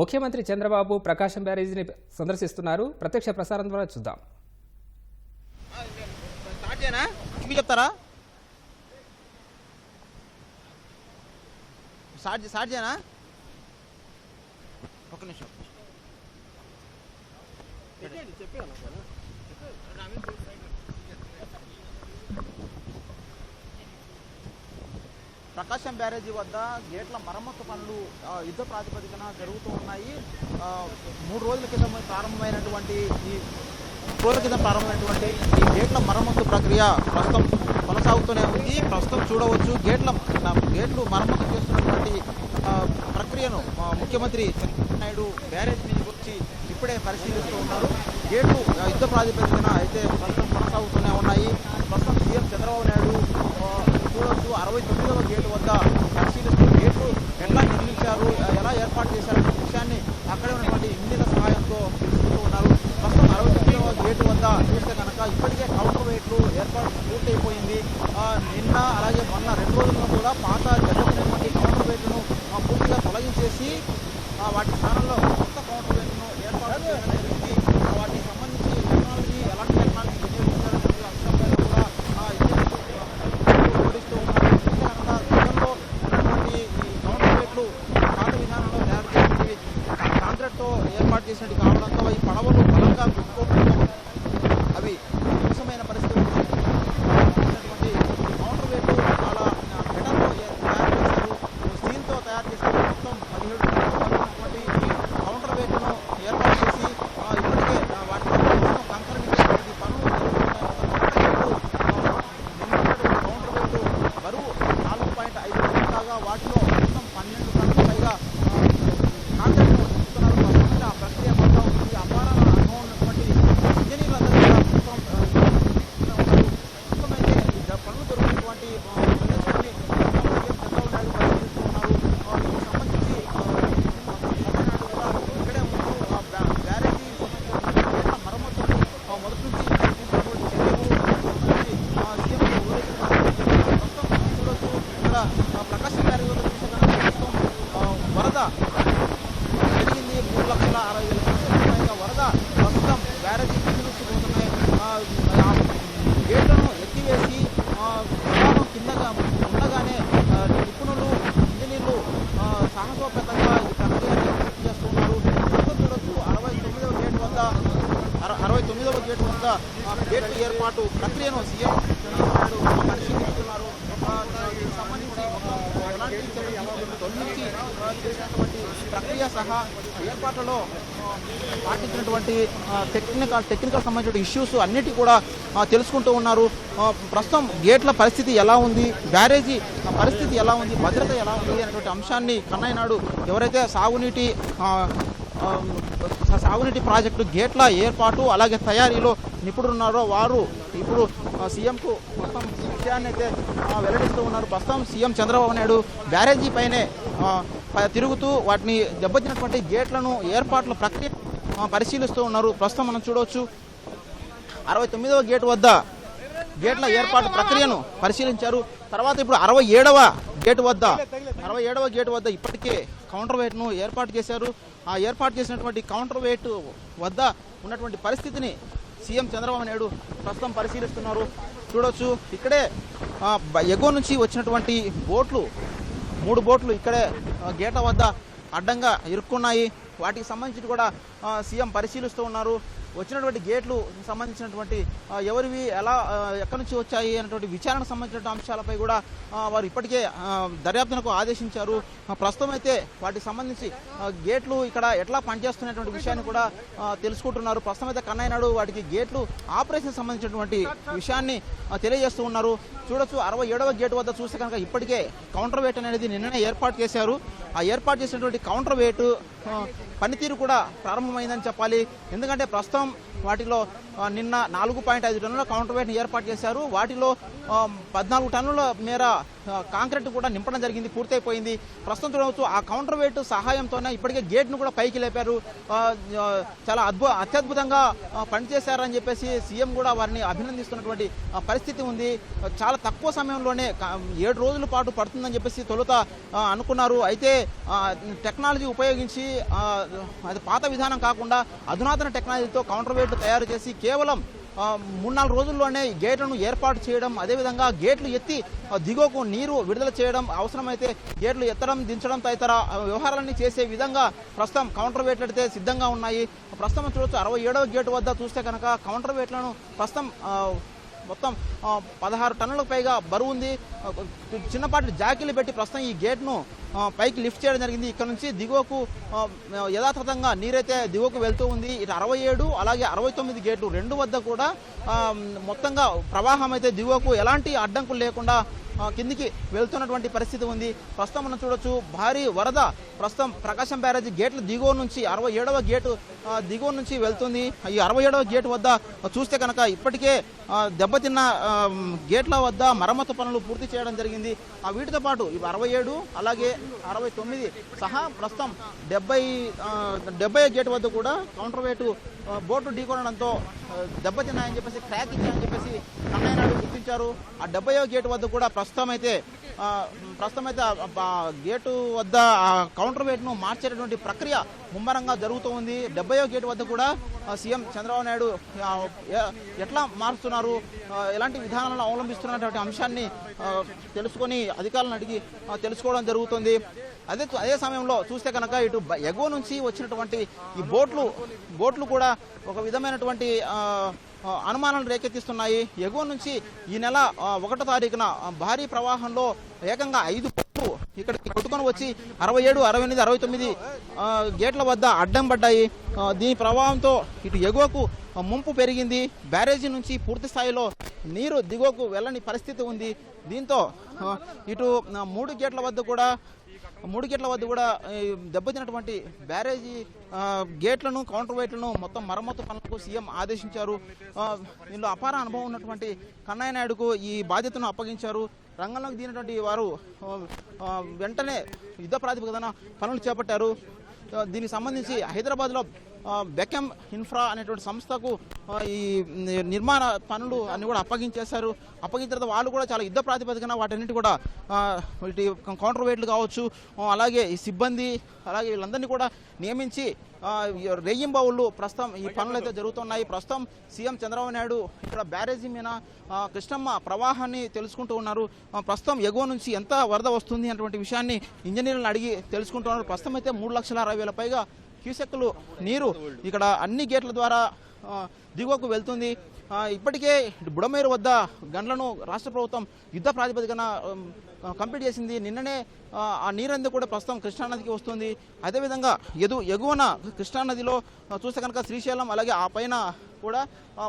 ముఖ్యమంత్రి చంద్రబాబు ప్రకాశం బ్యారేజీని సందర్శిస్తున్నారు. ప్రత్యక్ష ప్రసారం ద్వారా చూద్దాం. చెప్తారా? స్టార్ట్ స్టార్ట్ చేయనా నిమిషం. ప్రకాశం బ్యారేజీ వద్ద గేట్ల మరమ్మతు పనులు యుద్ధ ప్రాతిపదికన జరుగుతూ ఉన్నాయి. మూడు రోజుల క్రితం ప్రారంభమైనటువంటి ఈ రోజుల క్రితం ప్రారంభమైనటువంటి ఈ గేట్ల మరమ్మతు ప్రక్రియ ప్రస్తుతం కొనసాగుతూనే ఉంది. ప్రస్తుతం చూడవచ్చు గేట్ల గేట్లు మరమ్మతు చేస్తున్నటువంటి ప్రక్రియను ముఖ్యమంత్రి చంద్రబాబు నాయుడు బ్యారేజ్ మీదకి వచ్చి ఇప్పుడే పరిశీలిస్తూ ఉన్నారు. గేట్లు యుద్ధ ప్రాతిపదికన అయితే ప్రస్తుతం కొనసాగుతూనే ఉన్నాయి. ప్రస్తుతం సీఎం చంద్రబాబు నాయుడు ఇరవై తొమ్మిదవ గేటు వద్ద పరిశీలిస్తూ గేట్లు ఎలా నిర్మించారు. ఎలా ఏర్పాటు చేశారు అనే విషయాన్ని అక్కడే ఉన్నటువంటి ఇంజిన్ల సహాయంతో తెలుసుకుంటూ ఉన్నారు. ప్రస్తుతం అరవై తొమ్మిదవ గేటు వద్ద చూస్తే కనుక ఇప్పటికే కౌంటర్ వెయిట్లు ఏర్పాటు పూర్తయిపోయింది. నిన్న అలాగే మొన్న రెండు రోజుల్లో కూడా పాత దెబ్బతినటువంటి కౌంటర్ వెయిట్లను పూర్తిగా తొలగించేసి వాటి స్థానంలో కొత్త కౌంటర్ వెయిట్ను ఏర్పాటు చేయడం జరిగింది ఆ, వాటికి సంబంధించి టెక్నాలజీ ఎలాంటి టెక్నాలజీ వినియోగించాలనే అంశంపై కూడా ఆ, ఇంజనీర్లు జోడిస్తూ ఉన్నారు చూస్తే కనుక గతంలో ఉన్నటువంటి ఈ కౌంటర్ వెయిట్లు పాత విధానంలో తయారు చేసి కాంక్రీట్తో ఏర్పాటు చేసినట్టు కావడంతో ఈ పడవలు బలంగా గుర్తుకోవడంతో అవి విషమైన పరిస్థితి ఉంది. ఉన్నటువంటి కౌంటర్ వెయిట్ చాలా మెటల్తో తయారు చేశారు స్టీల్తో తయారు చేశారు మొత్తం పదిహేడు ఉన్నటువంటి ఈ కౌంటర్ వెయిట్ను ఏర్పాటు చేసి ఆ, ఇప్పటికే ఆ, వాటి కంకరించేటువంటి పనులు జరుగుతున్నాయి. కౌంటర్ వెయిట్ బరువు నాలుగు పాయింట్ ఐదు టన్నులు కాగా వాటిలో మొత్తం పన్నెండు టన్నుల పైగా కాంట్రాక్ట్ ఇస్తున్నారు ప్రస్తుతం ఆ ప్రక్రియ కొనసాగుతుంది అపారాల అనుభవం ఉన్నటువంటి ఇంజనీర్లందరూ కూడా ప్రస్తుతం ఆ, ఉన్నారు. ప్రస్తుతం అయితే ఈ జ- పనులు జరుగుతున్నటువంటి ఆ, ప్రదేశాన్ని చంద్రబాబు నాయుడు పరిశీలిస్తున్నారు ఆ, దీనికి సంబంధించి ఆ, తమిళనాడు కూడా ఇక్కడే ఉంటూ ఆ బ్యా- బ్యారేజీ సంబంధించిన గేట్ల మరమ్మతులు ఆ, మొదటి నుంచి తీసుకున్నటువంటి చర్యలు సంబంధించి ఆ, సీఎం వివరిస్తున్నారు. ప్రస్తుతం చూడొచ్చు ఇక్కడ ఆ, ప్రకాశం బ్యారేజీ వద్ద చూస్తే కనుక ప్రస్తుతం ఆ, వరద పెరిగింది మూడు లక్షల అరవై వేల క్యూసెక్ల పైగా వరద ప్రస్తుతం బ్యారేజీ కిందకొచ్చిపోతున్నాయి ఆ, ఆ గేట్లను ఎత్తివేసి ఆ, ప్రవాహం కిందగా ఉండగానే ఆ, నిపుణులు ఇంజనీర్లు ఆ, సాహసోపేతంగా ఈ ప్రక్రియను పూర్తి చేస్తున్నారు ప్రస్తుతం చూడొచ్చు అరవై తొమ్మిదవ గేట్ వద్ద అర- అరవై గేట్ ఏర్పాటు ప్రక్రియను సీఎం పరిశీలిస్తున్నారు. దీనికి సంబంధించి తొలగించి చేసినటువంటి ప్రక్రియ సహా ఏర్పాట్లలో పాటించినటువంటి టెక్నికల్ టెక్నికల్ సంబంధించిన ఇష్యూస్ అన్నిటి కూడా తెలుసుకుంటూ ఉన్నారు. ప్రస్తుతం గేట్ల పరిస్థితి ఎలా ఉంది? బ్యారేజీ ఆ, పరిస్థితి ఎలా ఉంది? భద్రత ఎలా ఉంది? అనేటువంటి అంశాన్ని కన్నయ్య ఎవరైతే సాగునీటి సాగునీటి ప్రాజెక్టు గేట్ల ఏర్పాటు అలాగే తయారీలో నిపుణులు ఉన్నారో వారు ఇప్పుడు సీఎంకు మొత్తం విషయాన్ని అయితే వెల్లడిస్తూ ఉన్నారు. ప్రస్తుతం సీఎం చంద్రబాబు నాయుడు బ్యారేజీ పైనే ప- తిరుగుతూ వాటిని దెబ్బతినటువంటి గేట్లను ఏర్పాట్ల ప్రక్రియ పరిశీలిస్తూ ఉన్నారు. ప్రస్తుతం మనం చూడవచ్చు. అరవై తొమ్మిదవ గేట్ వద్ద గేట్ల ఏర్పాటు ప్రక్రియను పరిశీలించారు. తర్వాత ఇప్పుడు అరవై ఏడవ గేటు వద్ద అరవై ఏడవ గేటు వద్ద ఇప్పటికే కౌంటర్ వెయిట్ను ఏర్పాటు చేశారు. ఆ ఏర్పాటు చేసినటువంటి కౌంటర్ వెయిట్ వద్ద ఉన్నటువంటి పరిస్థితిని సీఎం చంద్రబాబు నాయుడు ప్రస్తుతం పరిశీలిస్తున్నారు. చూడొచ్చు ఇక్కడే ఎగువ నుంచి వచ్చినటువంటి బోట్లు మూడు బోట్లు ఇక్కడే గేట గేట్ల వద్ద అడ్డంగా ఇరుక్కున్నాయి. వాటికి సంబంధించి కూడా సీఎం పరిశీలిస్తూ ఉన్నారు. వచ్చినటువంటి గేట్లు సంబంధించినటువంటి ఎవరివి ఎలా ఎక్కడి నుంచి వచ్చాయి అనేటువంటి విచారణకు సంబంధించిన అంశాలపై కూడా వారు ఇప్పటికే దర్యాప్తునకు ఆదేశించారు. ప్రస్తుతం అయితే వాటికి సంబంధించి గేట్లు ఇక్కడ ఎట్లా పనిచేస్తున్నటువంటి విషయాన్ని కూడా తెలుసుకుంటున్నారు. ప్రస్తుతం అయితే కన్నయ్య నాయుడు వాటికి గేట్లు ఆపరేషన్ సంబంధించినటువంటి విషయాన్ని తెలియజేస్తూ ఉన్నారు. చూడొచ్చు అరవై ఏడవ గేట్ వద్ద చూస్తే కనుక ఇప్పటికే కౌంటర్ వెయిట్ అనేది నిన్ననే ఏర్పాటు చేశారు. ఆ ఏర్పాటు చేసినటువంటి కౌంటర్ వెయిట్ పనితీరు కూడా ప్రారంభమైందని చెప్పాలి. ఎందుకంటే ప్రస్తుతం వాటిలో నిన్న నాలుగు పాయింట్ ఐదు టన్నుల కౌంటర్ వెయిట్ ఏర్పాటు చేశారు. వాటిలో పద్నాలుగు టన్నుల మేర కాంక్రీట్ కూడా నింపడం జరిగింది పూర్తయిపోయింది. ప్రస్తుతం చూడవచ్చు ఆ కౌంటర్ వెయిట్ సహాయంతోనే ఇప్పటికే గేట్ను కూడా పైకి లేపారు. చాలా అద్భుత అత్యద్భుతంగా పనిచేశారని చెప్పేసి సీఎం కూడా వారిని అభినందిస్తున్నటువంటి పరిస్థితి ఉంది. చాలా తక్కువ సమయంలోనే ఏడు రోజుల పాటు పడుతుందని చెప్పేసి తొలుత అనుకున్నారు. అయితే టెక్నాలజీ ఉపయోగించి అది పాత విధానం కాకుండా అధునాతన టెక్నాలజీతో కౌంటర్ వెయిట్లు తయారు చేసి కేవలం మూడు నాలుగు రోజుల్లోనే గేట్లను ఏర్పాటు చేయడం అదేవిధంగా గేట్లు ఎత్తి దిగువకు నీరు విడుదల చేయడం అవసరమైతే గేట్లు ఎత్తడం దించడం తదితర వ్యవహారాలన్నీ చేసే విధంగా ప్రస్తుతం కౌంటర్ వేట్లయితే సిద్ధంగా ఉన్నాయి. ప్రస్తుతం చూడొచ్చు అరవై ఏడవ గేటు వద్ద చూస్తే కనుక కౌంటర్ వేట్లను ప్రస్తుతం మొత్తం పదహారు టన్నులకు పైగా బరువు ఉంది. చిన్నపాటి జాకీలు పెట్టి ప్రస్తుతం ఈ గేట్ను పైకి లిఫ్ట్ చేయడం జరిగింది. ఇక్కడ నుంచి దిగువకు యథాతథంగా నీరైతే దిగువకు వెళ్తూ ఉంది. ఇటు అరవై ఏడు అలాగే అరవై తొమ్మిది గేట్లు రెండు వద్ద కూడా మొత్తంగా ప్రవాహం అయితే దిగువకు ఎలాంటి అడ్డంకులు లేకుండా కిందికి వెళ్తున్నటువంటి పరిస్థితి ఉంది. ప్రస్తుతం మనం చూడొచ్చు భారీ వరద. ప్రస్తుతం ప్రకాశం బ్యారేజీ గేట్ల దిగువ నుంచి అరవై ఏడవ గేటు దిగువ నుంచి వెళ్తుంది. ఈ అరవై ఏడవ గేటు వద్ద చూస్తే కనుక ఇప్పటికే దెబ్బతిన్న గేట్ల వద్ద మరమ్మతు పనులు పూర్తి చేయడం జరిగింది. ఆ వీటితో పాటు ఇవి అరవై ఏడు అలాగే అరవై తొమ్మిది సహా ప్రస్తుతం డెబ్బై డెబ్బై గేట్ వద్ద కూడా కౌంటర్ వేటు బోటు ఢీకొనడంతో దెబ్బతిన్నాయని చెప్పేసి క్రాక్ ఇచ్చాయని చెప్పేసి కన్నయ్య నాయుడు గుర్తించారు. ఆ డెబ్బై గేటు వద్ద కూడా ప్రస్తుతం అయితే ప్రస్తుతమైతే ప్రస్తుతం అయితే గేటు వద్ద కౌంటర్ వెయిట్ను మార్చేటటువంటి ప్రక్రియ ముమ్మరంగా జరుగుతూ ఉంది. డెబ్బయో గేటు వద్ద కూడా సీఎం చంద్రబాబు నాయుడు ఎట్లా మారుస్తున్నారు? ఎలాంటి విధానాలను అవలంబిస్తున్నటువంటి అంశాన్ని తెలుసుకొని అధికారులను అడిగి తెలుసుకోవడం జరుగుతుంది. అదే అదే సమయంలో చూస్తే కనుక ఇటు బ- ఎగువ నుంచి వచ్చినటువంటి ఈ బోట్లు బోట్లు కూడా ఒక విధమైనటువంటి అనుమానాలు రేకెత్తిస్తున్నాయి. ఎగువ నుంచి ఈ నెల ఒకటో తారీఖున భారీ ప్రవాహంలో ఏకంగా ఐదు బోట్లు ఇక్కడికి కొట్టుకొని వచ్చి అరవై ఏడు అరవై ఎనిమిది అరవై తొమ్మిది గేట్ల వద్ద అడ్డం పడ్డాయి. దీని ప్రభావంతో ఇటు ఎగువకు ముంపు పెరిగింది. బ్యారేజీ నుంచి పూర్తి స్థాయిలో నీరు దిగువకు వెళ్ళని పరిస్థితి ఉంది. దీంతో ఇటు మూడు గేట్ల వద్ద కూడా మూడు గేట్ల వద్ద కూడా దెబ్బతినటువంటి దెబ్బతిన్నటువంటి బ్యారేజీ గేట్లను కౌంటర్ వైట్లను మొత్తం మరమ్మతు పనులకు సీఎం ఆదేశించారు. ఆ, దీనిలో అపార అనుభవం ఉన్నటువంటి కన్నయ్య నాయుడుకు ఈ బాధ్యతను అప్పగించారు. రంగంలోకి దిగినటువంటి వారు వెంటనే యుద్ధ ప్రాతిపదికన పనులు చేపట్టారు. దీనికి సంబంధించి హైదరాబాద్లో బెకమ్ ఇన్ఫ్రా అనేటువంటి సంస్థకు ఈ నిర్మాణ పనులు అన్ని కూడా అప్పగించేశారు. అప్పగించిన తర్వాత వాళ్ళు కూడా చాలా యుద్ధ ప్రాతిపదికన వాటన్నిటి కూడా వీటి కౌంటర్ వెయిట్లు కావచ్చు అలాగే ఈ సిబ్బంది అలాగే వీళ్ళందరినీ కూడా నియమించి ఆ, ప్రస్తుతం ఈ పనులు అయితే జరుగుతున్నాయి. ప్రస్తుతం సీఎం చంద్రబాబు నాయుడు ఇక్కడ బ్యారేజీ మీద కృష్ణమ్మ ప్రవాహాన్ని తెలుసుకుంటూ ఉన్నారు. ప్రస్తుతం ఎగువ నుంచి ఎంత వరద వస్తుంది అటువంటి విషయాన్ని ఇంజనీర్లను అడిగి తెలుసుకుంటున్నారు ప్రస్తుతం అయితే మూడు లక్షల అరవై వేల పైగా క్యూసెక్లు నీరు ఇక్కడ అన్ని గేట్ల ద్వారా ఆ, దిగువకు వెళ్తుంది. ఇప్పటికే బుడమేరు వద్ద గండ్లను రాష్ట్ర ప్రభుత్వం యుద్ధ ప్రాతిపదికన కంప్లీట్ చేసింది. నిన్ననే ఆ, నీరంతా కూడా ప్రస్తుతం కృష్ణానదికి వస్తుంది. అదేవిధంగా ఎదు ఎగువన కృష్ణానదిలో చూస్తే కనుక శ్రీశైలం అలాగే ఆ పైన కూడా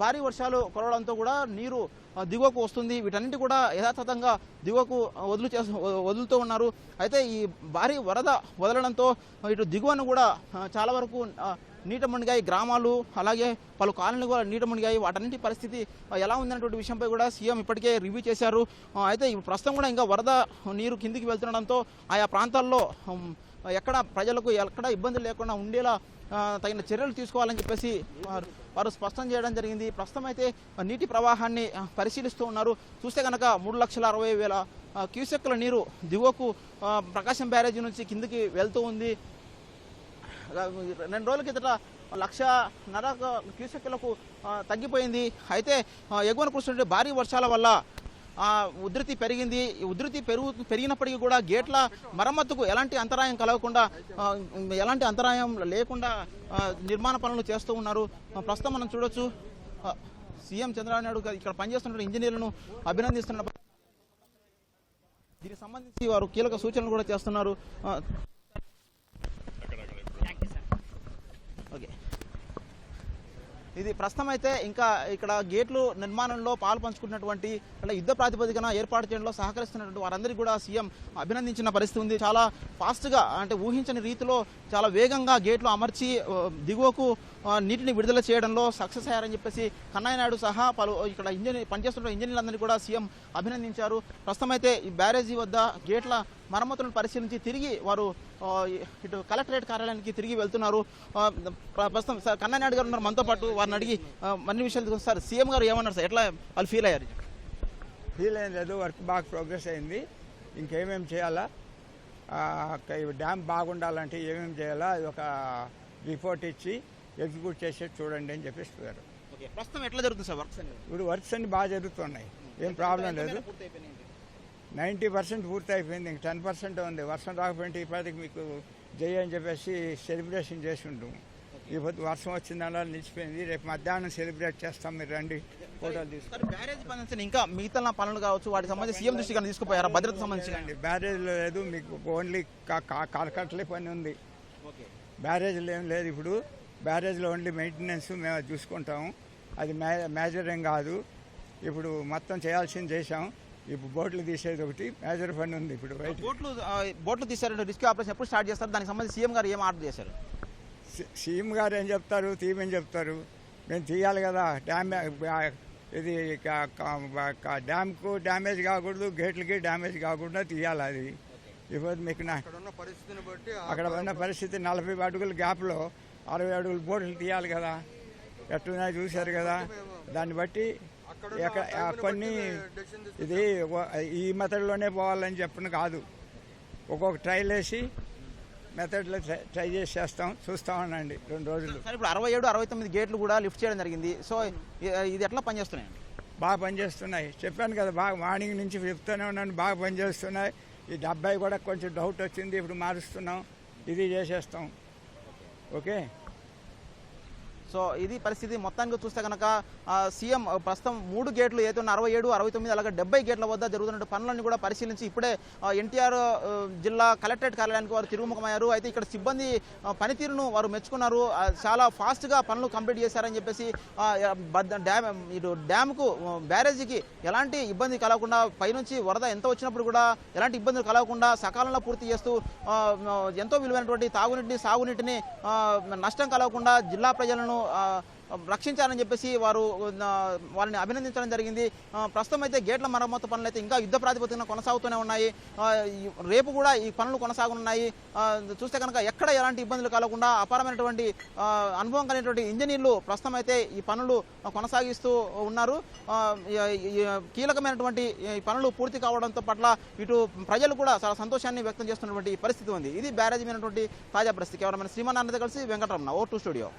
భారీ వర్షాలు కురవడంతో కూడా నీరు దిగువకు వస్తుంది. వీటన్నిటి కూడా యథాతథంగా దిగువకు వదులు చేస్తూ వదులుతూ ఉన్నారు. అయితే ఈ భారీ వరద వదలడంతో ఇటు దిగువను కూడా చాలా వరకు నీట మునిగాయి గ్రామాలు అలాగే పలు కాలనీలు కూడా నీట మునిగాయి వాటన్నింటి పరిస్థితి ఎలా ఉందనేటువంటి విషయంపై కూడా సీఎం ఇప్పటికే రివ్యూ చేశారు. అయితే ప్రస్తుతం కూడా ఇంకా వరద నీరు కిందికి వెళ్తుండడంతో ఆయా ప్రాంతాల్లో ఎక్కడ ప్రజలకు ఎక్కడ ఇబ్బందులు లేకుండా ఉండేలా తగిన చర్యలు తీసుకోవాలని చెప్పేసి వారు వారు స్పష్టం చేయడం జరిగింది. ప్రస్తుతం అయితే నీటి ప్రవాహాన్ని పరిశీలిస్తూ ఉన్నారు. చూస్తే కనుక మూడు లక్షల అరవై వేల ఆ, క్యూసెక్కుల నీరు దిగువకు ప్రకాశం బ్యారేజీ నుంచి కిందికి వెళ్తూ ఉంది. రెండు రోజుల కిందట లక్ష నర క్యూసెక్కులకు తగ్గిపోయింది. అయితే ఎగువన కురుస్తున్న భారీ వర్షాల వల్ల ఉధృతి పెరిగింది. ఈ ఉధృతి పెరుగు పెరిగినప్పటికీ కూడా గేట్ల మరమ్మతుకు ఎలాంటి అంతరాయం కలగకుండా ఎలాంటి అంతరాయం లేకుండా నిర్మాణ పనులు చేస్తూ ఉన్నారు. ప్రస్తుతం మనం చూడొచ్చు సీఎం చంద్రబాబు నాయుడు ఇక్కడ పనిచేస్తున్న ఇంజనీర్లను అభినందిస్తున్న దీనికి సంబంధించి వారు కీలక సూచనలు కూడా చేస్తున్నారు ఆ, ఓకే ఇది ప్రస్తుతం అయితే ఇంకా ఇక్కడ గేట్లు నిర్మాణంలో పాలు పంచుకున్నటువంటి అంటే యుద్ధ ప్రాతిపదికన ఏర్పాటు చేయడంలో సహకరిస్తున్నటువంటి వారందరికీ కూడా సీఎం అభినందించిన పరిస్థితి ఉంది. చాలా ఫాస్ట్గా అంటే ఊహించని రీతిలో చాలా వేగంగా గేట్లు అమర్చి దిగువకు నీటిని విడుదల చేయడంలో సక్సెస్ అయ్యారని చెప్పేసి కన్నయ్య నాయుడు సహా పలు ఇక్కడ ఇంజనీర్ పనిచేస్తున్న ఇంజనీర్లందరినీ కూడా సీఎం అభినందించారు. ప్రస్తుతం అయితే ఈ బ్యారేజీ వద్ద గేట్ల మరమ్మతులను పరిశీలించి తిరిగి వారు ఇటు కలెక్టరేట్ కార్యాలయానికి తిరిగి వెళ్తున్నారు. ప్రస్తుతం సార్ కన్నయ్య నాయుడు గారు ఉన్నారు. మనతో పాటు వారిని అడిగి మరిన్ని విషయాలు. సార్ సీఎం గారు ఏమన్నారు సార్? ఎట్లా వాళ్ళు ఫీల్ అయ్యారు? ఫీల్ ఏం లేదు. వర్క్ బాగా ప్రోగ్రెస్ అయింది. ఇంకేమేమి చేయాలా? డ్యామ్ బాగుండాలంటే ఏమేమి చేయాలా? అది ఒక రిపోర్ట్ ఇచ్చి ఎగ్జిక్యూట్ చేసేది చూడండి అని చెప్పేసి ప్రస్తుతం ఎట్లా జరుగుతుంది సార్ వర్క్స్ ఇప్పుడు వర్క్స్ అన్ని బాగా జరుగుతున్నాయి. ఏం ప్రాబ్లం లేదు. నైంటీ పర్సెంట్ పూర్తి అయిపోయింది ఇంక టెన్ పర్సెంట్ ఉంది. వర్షం రాకపోయింటే ఇప్పటికి మీకు జై అని చెప్పేసి సెలబ్రేషన్ చేసి ఉంటాం ఇప్పుడు వర్షం వచ్చిందన్న నిలిచిపోయింది. రేపు మధ్యాహ్నం సెలబ్రేట్ చేస్తాం మీరు రండి ఫోటోలు తీసుకుంటాం సార్ బ్యారేజ్ పని ఇంకా మిగతా పనులు కావచ్చు వాటికి సంబంధించి సీఎం దృష్టికి తీసుకుపోయారా? భద్రత సంబంధించి? అండి బ్యారేజ్ లేదు మీకు ఓన్లీ కలకట్లే పని ఉంది. బ్యారేజ్లో ఏం లేదు ఇప్పుడు. బ్యారేజ్లో ఓన్లీ మెయింటెనెన్స్ మేము అది చూసుకుంటాము అది మే మేజర్ ఏం కాదు. ఇప్పుడు మొత్తం చేయాల్సింది చేసాం ఇప్పుడు బోట్లు తీసేది ఒకటి మేజర్ పని ఉంది ఇప్పుడు బోట్లు బోట్లు తీసారంటే రెస్క్యూ ఆపరేషన్ ఎప్పుడు స్టార్ట్ చేస్తారు? దానికి సంబంధించి సీఎం గారు ఏం ఆర్డర్ చేశారు? సీఎం గారు ఏం చెప్తారు? తీయమని చెప్తారు? మేము తీయాలి కదా డ్యామ్ ఇది క- క- క- డ్యామ్కు డ్యామేజ్ కాకూడదు గేట్లకి డ్యామేజ్ కాకుండా తీయాలి అది. ఇప్పుడు మీకు నా అక్కడ ఉన్న పరిస్థితి నలభై అడుగుల గ్యాప్లో అరవై అడుగుల బోట్లు తీయాలి కదా. ఎట్టున్నాయి చూశారు కదా. దాన్ని బట్టి కొన్ని ఇది ఈ మెథడ్లోనే పోవాలని చెప్పిన కాదు. ఒక్కొక్క ట్రైల్ వేసి మెథడ్లో ట్రై ట్రై చేసి చేస్తాం చూస్తా ఉండండి రెండు రోజులు. సార్ ఇప్పుడు అరవై ఏడు అరవై తొమ్మిది గేట్లు కూడా లిఫ్ట్ చేయడం జరిగింది. సో ఇది ఎట్లా పనిచేస్తున్నాయి? బాగా పనిచేస్తున్నాయి. చెప్పాను కదా బాగా మార్నింగ్ నుంచి చెప్తూనే ఉన్నాను బాగా పనిచేస్తున్నాయి. ఈ డెబ్బై కూడా కొంచెం డౌట్ వచ్చింది ఇప్పుడు మారుస్తున్నాం ఇది చేసేస్తాం. ఓకే? సో ఇది పరిస్థితి మొత్తానికి చూస్తే కనుక సీఎం ప్రస్తుతం మూడు గేట్లు ఏదైతే అరవై ఏడు అరవై తొమ్మిది అలాగే డెబ్బై గేట్ల వద్ద జరుగుతున్న పనులన్నీ కూడా పరిశీలించి ఇప్పుడే ఎన్టీఆర్ జిల్లా కలెక్టరేట్ కార్యాలయానికి వారు తిరుగుముఖమయ్యారు అయితే ఇక్కడ సిబ్బంది పనితీరును వారు మెచ్చుకున్నారు. చాలా ఫాస్ట్గా పనులు కంప్లీట్ చేశారని చెప్పేసి డ్యామ్ ఇటు డ్యామ్కు బ్యారేజీకి ఎలాంటి ఇబ్బంది కలగకుండా పైనుంచి వరద ఎంత వచ్చినప్పుడు కూడా ఎలాంటి ఇబ్బందులు కలగకుండా సకాలంలో పూర్తి చేస్తూ ఎంతో విలువైనటువంటి తాగునీటిని సాగునీటిని నష్టం కలగకుండా జిల్లా ప్రజలను రక్షించారని చెప్పేసి వారు వారిని అభినందించడం జరిగింది. ప్రస్తుతం అయితే గేట్ల మరమ్మతు పనులు అయితే ఇంకా యుద్ధ ప్రాతిపదికన కొనసాగుతూనే ఉన్నాయి. రేపు కూడా ఈ పనులు కొనసాగనున్నాయి. చూస్తే కనుక ఎక్కడ ఎలాంటి ఇబ్బందులు కలగకుండా అపారమైనటువంటి అనుభవం కలిగినటువంటి ఇంజనీర్లు ప్రస్తుతం అయితే ఈ పనులు కొనసాగిస్తూ ఉన్నారు. కీలకమైనటువంటి ఈ పనులు పూర్తి కావడంతో పట్ల ఇటు ప్రజలు కూడా చాలా సంతోషాన్ని వ్యక్తం చేస్తున్నటువంటి పరిస్థితి ఉంది. ఇది బ్యారేజ్ అయినటువంటి తాజా పరిస్థితి. కేవలం శ్రీమన్నారాయణతో కలిసి వెంకటరమణ ఓ టూ స్టూడియో.